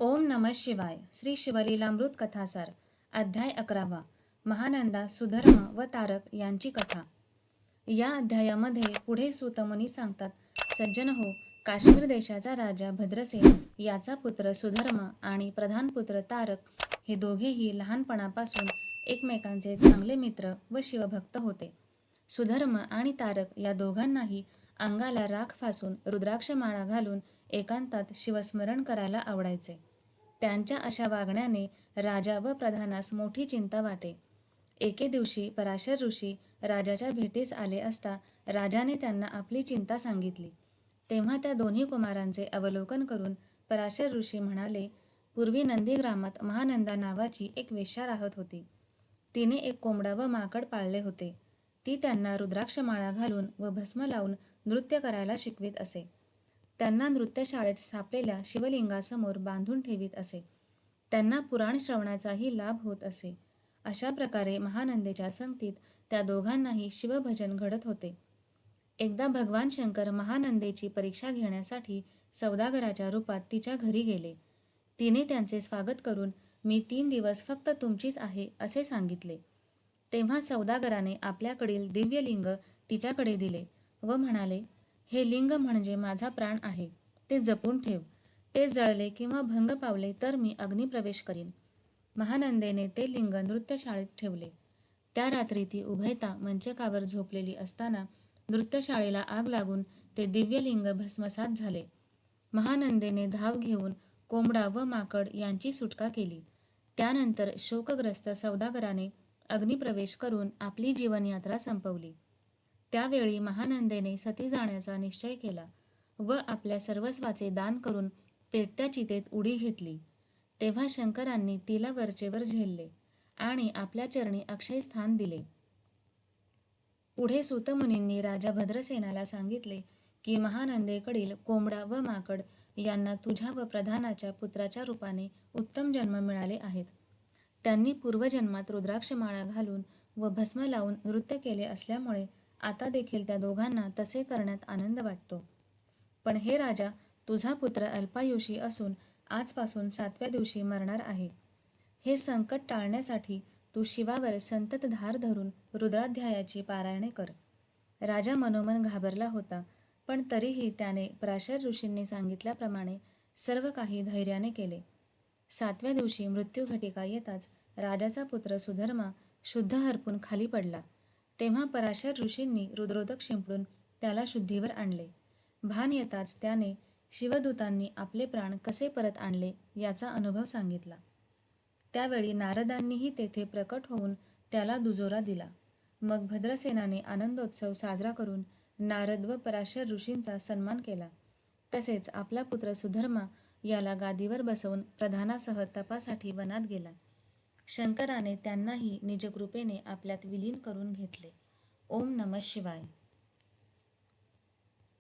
ओम नम शिवाय श्री शिवलीलामृत कथासार अध्याय अकरावा महानंदा सुधर्म व तारक यांची कथा. या अध्यायामध्ये पुढे सुतमुनी सांगतात सज्जन हो काश्मीर देशाचा राजा भद्रसेन याचा पुत्र सुधर्म आणि प्रधान पुत्र तारक हे दोघेही लहानपणापासून एकमेकांचे चांगले मित्र व शिवभक्त होते. सुधर्म आणि तारक या दोघांनाही अंगाला राख फासून रुद्राक्ष माळा घालून एकांतात शिवस्मरण करायला आवडायचे. त्यांच्या अशा वागण्याने राजा व प्रधानास मोठी चिंता वाटे. एके दिवशी पराशर ऋषी राजाच्या भेटीस आले असता राजाने त्यांना आपली चिंता सांगितली. तेव्हा त्या दोन्ही कुमारांचे अवलोकन करून पराशर ऋषी म्हणाले पूर्वी नंदीग्रामात महानंदा नावाची एक वेश्या राहत होती. तिने एक कोंबडा व माकड पाळले होते. ती त्यांना रुद्राक्षमाळा घालून व भस्म लावून नृत्य करायला शिकवित असे. त्यांना नृत्यशाळेत स्थापलेल्या शिवलिंगासमोर बांधून ठेवीत असे. त्यांना पुराण श्रवणाचाही लाभ होत असे. अशा प्रकारे महानंदेच्या संगतीत त्या दोघांनाही शिवभजन घडत होते. एकदा भगवान शंकर महानंदेची परीक्षा घेण्यासाठी सौदागराच्या रूपात तिच्या घरी गेले. तिने त्यांचे स्वागत करून मी तीन दिवस फक्त तुमचीच आहे असे सांगितले. तेव्हा सौदागराने आपल्याकडील दिव्यलिंग तिच्याकडे दिले व म्हणाले हे लिंग म्हणजे माझा प्राण आहे. ते जपून ठेव. ते जळले किंवा भंग पावले तर मी अग्निप्रवेश करीन. महानंदेने ते लिंग नृत्यशाळेत ठेवले. त्या रात्री ती उभयता मंचकावर झोपलेली असताना नृत्यशाळेला आग लागून ते दिव्यलिंग भस्मसात झाले. महानंदेने धाव घेऊन कोंबडा व माकड यांची सुटका केली. त्यानंतर शोकग्रस्त सौदागराने अग्निप्रवेश करून आपली जीवनयात्रा संपवली. त्यावेळी महानंदेने सती जाण्याचा निश्चय केला व आपल्या सर्वस्वाचे दान करून पेटत्या चितेत उडी घेतली. तेव्हा शंकरांनी तिला वरचेवर झेलले आणि आपल्या चरणी अक्षय स्थान दिले. पुढे सुतमुनींनी राजा भद्रसेनाला सांगितले की महानंदेकडील कोंबडा व माकड यांना तुझ्या व प्रधानाच्या पुत्राच्या रूपाने उत्तम जन्म मिळाले आहेत. त्यांनी पूर्वजन्मात रुद्राक्षमाळा घालून व भस्म लावून नृत्य केले असल्यामुळे आता देखील त्या दोघांना तसे करण्यात आनंद वाटतो. पण हे राजा तुझा पुत्र अल्पायुषी असून आजपासून सातव्या दिवशी मरणार आहे. हे संकट टाळण्यासाठी तू शिवावर संतत धार धरून रुद्राध्यायाची पारायणे कर. राजा मनोमन घाबरला होता पण तरीही त्याने प्राशर ऋषींनी सांगितल्याप्रमाणे सर्व काही धैर्याने केले. सातव्या दिवशी मृत्यू घटिका येताच राजाचा पुत्र सुधर्मा शुद्ध हरपून खाली पडला. तेव्हा पराशर ऋषींनी रुद्रोदक शिंपडून त्याला शुद्धीवर आणले. भान येताच त्याने शिवदूतांनी आपले प्राण कसे परत आणले याचा अनुभव सांगितला. त्यावेळी नारदांनीही तेथे प्रकट होऊन त्याला दुजोरा दिला. मग भद्रसेनाने आनंदोत्सव साजरा करून नारद व पराशर ऋषींचा सन्मान केला. तसेच आपला पुत्र सुधर्मा याला गादीवर बसवून प्रधानासह तपासाठी वनात गेला. शंकराने त्यांनाही निजकृपेने आपल्यात विलीन करून घेतले. ओम नम शिवाय.